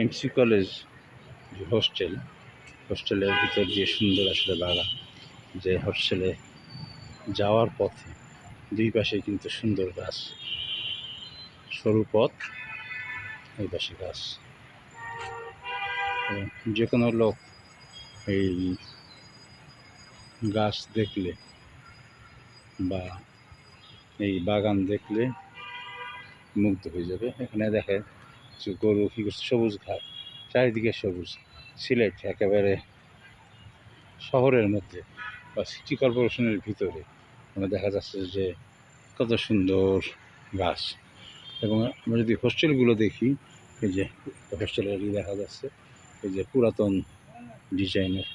MC college যে hostel, হোস্টেলের ভিতর দিয়ে সুন্দর আসলে বাগান, যে হোস্টেলে যাওয়ার পথে দুই পাশে কিন্তু সুন্দর গাছ, সরু পথ, এই পাশে গাছ। যে কোনো লোক এই গাছ দেখলে বা এই বাগান দেখলে মুগ্ধ হয়ে যাবে। এখানে দেখে যে গরু কি করছে? সবুজ ঘাট চারিদিকে সবুজ, সিলেট একেবারে শহরের মধ্যে বা সিটি কর্পোরেশনের ভিতরে। মানে দেখা যাচ্ছে যে কত সুন্দর গাছ এবং আমরা যদি হোস্টেলগুলো দেখি, এই যে হোস্টেলেরই দেখা যাচ্ছে, এই যে পুরাতন ডিজাইনের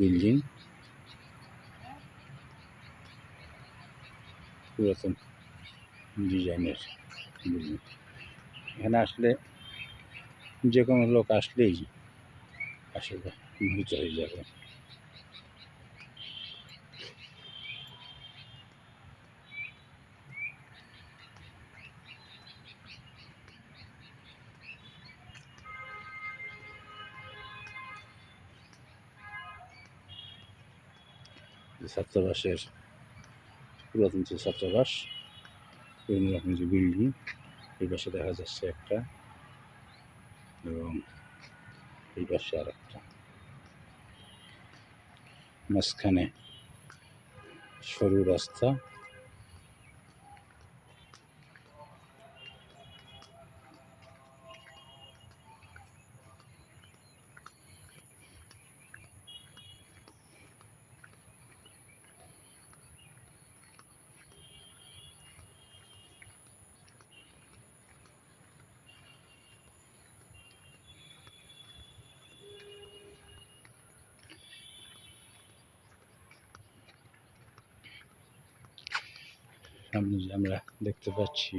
বিল্ডিং পুরাতন ডিজাইনের বিল্ডিং এখানে আসলে যে কোনো লোক আসলেই আসলে মোহিত হয়ে যাবে। ছাত্রাবাসের পুরাতন যে ছাত্রাবাস বিভিন্ন রকম যে বিল্ডিং এই পাশে দেখা যাচ্ছে একটা এবং এই পাশে আর একটা মাঝখানে সরু রাস্তা সামনে যে আমরা দেখতে পাচ্ছি।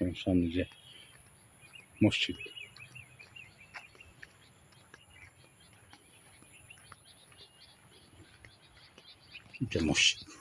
এবং সামনে যে মসজিদ। এটা মসজিদ।